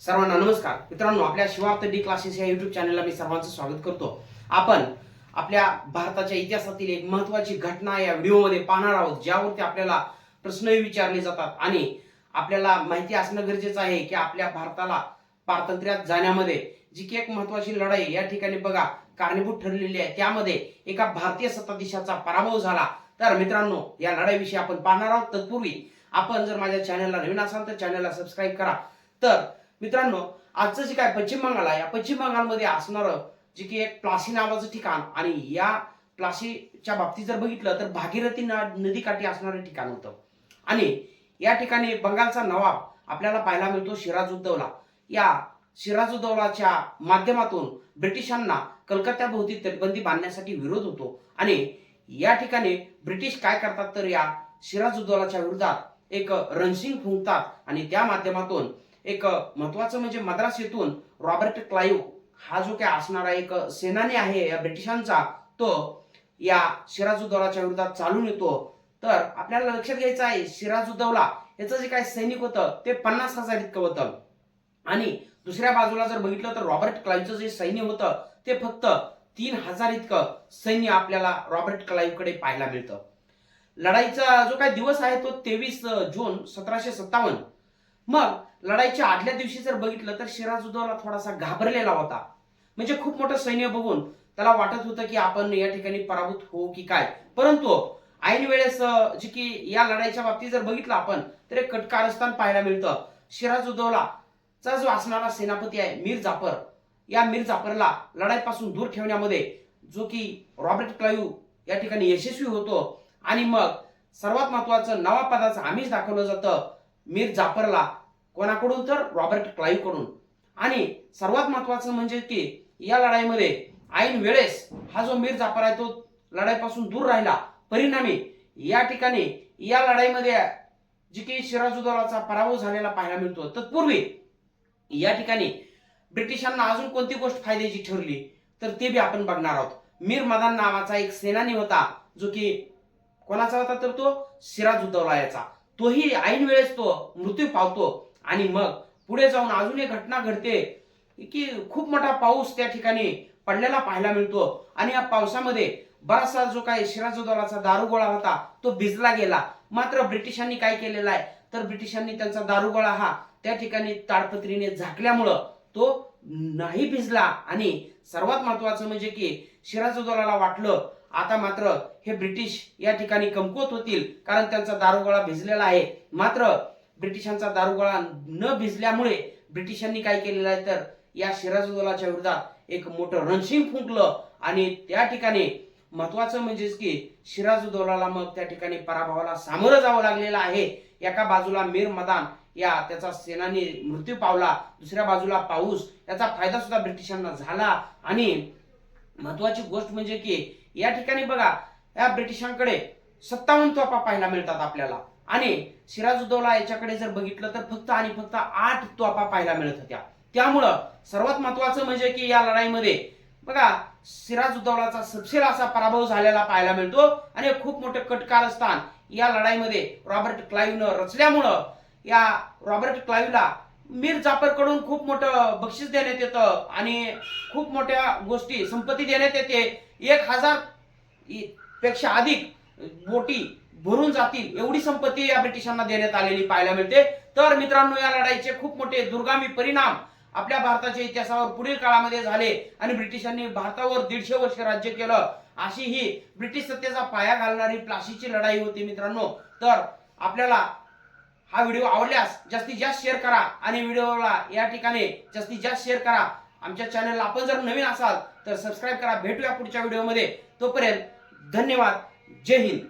सर्वांना नमस्कार. मित्रांनो आपल्या शिवार्थ डी क्लासेस या युट्यूब चॅनलला मी सर्वांचं स्वागत करतो. आपण आपल्या भारताच्या इतिहासातील एक महत्वाची घटना या व्हिडिओमध्ये पाहणार आहोत ज्यावरती आपल्याला प्रश्नही विचारले जातात आणि आपल्याला माहिती असणं गरजेचं आहे की आपल्या भारताला पारतंत्र्यात जाण्यामध्ये जी की एक महत्वाची लढाई या ठिकाणी बघा कारणीभूत ठरलेली आहे. त्यामध्ये एका भारतीय सत्ताधीशाचा पराभव झाला. तर मित्रांनो या लढाईविषयी आपण पाहणार आहोत. तत्पूर्वी आपण जर माझ्या चॅनलला नवीन असाल तर चॅनलला सबस्क्राईब करा. तर मित्रांनो आजचं जे काय पश्चिम बंगाल आहे या पश्चिम बंगालमध्ये असणारं जे की एक प्लासी नावाचं ठिकाण आणि या प्लासीच्या बाबतीत जर बघितलं तर भागीरथी नदीकाठी असणारं ठिकाण होतं. आणि या ठिकाणी बंगालचा नवाब आपल्याला पाहायला मिळतो सिराजुद्दौला या सिराजुद्दौलाच्या माध्यमातून ब्रिटिशांना कलकत्त्याभोवती तटबंदी बांधण्यासाठी विरोध होतो. आणि या ठिकाणी ब्रिटिश काय करतात तर या सिराजुद्दौलाच्या विरोधात एक रणसिंग फुंकतात आणि त्या माध्यमातून एक महत्वाचं म्हणजे मद्रास येथून रॉबर्ट क्लाईव्ह हा जो काय असणारा एक सेनानी आहे या ब्रिटिशांचा तो या सिराजुद्दौलाच्या विरोधात चालून येतो. तर आपल्याला लक्षात घ्यायचं आहे सिराजुद्दौला याचं जे काय सैनिक होतं ते पन्नास हजार इतकं होतं. आणि दुसऱ्या बाजूला जर बघितलं तर रॉबर्ट क्लाईव्हचं जे सैन्य होतं ते फक्त तीन हजार इतकं सैन्य आपल्याला रॉबर्ट क्लाईव्हकडे पाहायला मिळतं. लढाईचा जो काय दिवस आहे तो तेवीस जून सतराशे सत्तावन्न. मग लढाईच्या आदल्या दिवशी जर बघितलं तर सिराजुद्दौला थोडासा घाबरलेला होता. म्हणजे खूप मोठं सैन्य बघून त्याला वाटत होतं की आपण या ठिकाणी पराभूत होऊ की काय. परंतु ऐन वेळेस जे की या लढाईच्या बाबतीत जर बघितलं आपण तर एक कटकारस्थान पाहायला मिळतं. सिराजुद्दौला चा जो असणारा सेनापती आहे मीर जाफर या मीर जाफरला लढाईपासून दूर ठेवण्यामध्ये जो की रॉबर्ट क्लायू या ठिकाणी यशस्वी होतो. आणि मग सर्वात महत्वाचं नवा पदाचं आमिष दाखवलं जातं. मीर जाफरला कोणाकडून तर रॉबर्ट क्लाईव्हकडून आणि सर्वात महत्वाचं म्हणजे की या लढाईमध्ये ऐन वेळेस हा जो मीर जाफर आहे तो लढाईपासून दूर राहिला. परिणामी या ठिकाणी या लढाईमध्ये जी की सिराजुद्दौलाचा पराभव झालेला पाहायला मिळतो. तत्पूर्वी या ठिकाणी ब्रिटिशांना अजून कोणती गोष्ट फायद्याची ठरली? तर ते बी आपण बघणार आहोत. मीर मदान नावाचा एक सेनानी होता जो की कोणाचा होता तर तो? सिराजुद्दौला याचा तोही ऐन वेळेस तो मृत्यू पावतो. आणि मग पुढे जाऊन अजून एक घटना घडते की खूप मोठा पाऊस त्या ठिकाणी पडलेला पाहायला मिळतो. आणि या पावसामध्ये बराचसा जो काही सिराजुद्दौलाचा दारुगोळा होता तो भिजला गेला. मात्र ब्रिटिशांनी काय केलेला आहे? तर ब्रिटिशांनी त्यांचा दारुगोळा हा त्या ठिकाणी ताडपत्रीने झाकल्यामुळं तो नाही भिजला. आणि सर्वात महत्वाचं म्हणजे की शिराजोदौलाला वाटलं आता मात्र हे ब्रिटिश या ठिकाणी कमकुवत होतील कारण त्यांचा दारुगोळा भिजलेला आहे. मात्र ब्रिटिशांचा दारुगोळा न भिजल्यामुळे ब्रिटिशांनी काय केलेलं आहे तर या सिराजुद्दौलाच्या विरोधात एक मोठं रणशिंग फुंकलं आणि त्या ठिकाणी महत्वाचं म्हणजेच की सिराजुद्दौलाला मग त्या ठिकाणी पराभवाला सामोरं जावं लागलेलं आहे. एका बाजूला मीर मदान या त्याचा सेनानी मृत्यू पावला दुसऱ्या बाजूला पाऊस याचा फायदा सुद्धा ब्रिटिशांना झाला आणि महत्वाची गोष्ट म्हणजे की या ठिकाणी बघा या ब्रिटिशांकडे सत्तावन्न तोफा पाहायला मिळतात आपल्याला. आणि सिराजुद्दौला याच्याकडे जर बघितलं तर फक्त आणि फक्त आठ तोफा पाहायला मिळत होत्या. त्यामुळं सर्वात महत्वाचं म्हणजे की या लढाईमध्ये बघा सिराजुद्दौलाचा सबसेल असा पराभव झालेला पाहायला मिळतो. आणि खूप मोठं कटकारस्थान या लढाईमध्ये रॉबर्ट क्लाईव्हनं रचल्यामुळं या रॉबर्ट क्लाईव्हला मीर जाफरकडून खूप मोठं बक्षीस देण्यात येतं आणि खूप मोठ्या गोष्टी संपत्ती देण्यात येते. एक हजारपेक्षा अधिक बोटी भरून जातील एवढी संपत्ती या ब्रिटिशांना देण्यात आलेली पाहायला मिळते. तर मित्रांनो या लढाईचे खूप मोठे दुर्गामी परिणाम आपल्या भारताच्या इतिहासावर पुढील काळामध्ये झाले आणि ब्रिटिशांनी भारतावर दीडशे वर्ष राज्य केलं. अशी ही ब्रिटिश सत्तेचा पाया घालणारी प्लाशीची लढाई होती मित्रांनो. तर आपल्याला हा व्हिडिओ आवडल्यास जास्तीत जास्त शेअर करा आणि व्हिडिओला या ठिकाणी जास्तीत जास्त शेअर करा. आमच्या चॅनलला आपण जर नवीन असाल तर सबस्क्राईब करा. भेटूया पुढच्या व्हिडिओमध्ये. तोपर्यंत धन्यवाद. जय हिंद.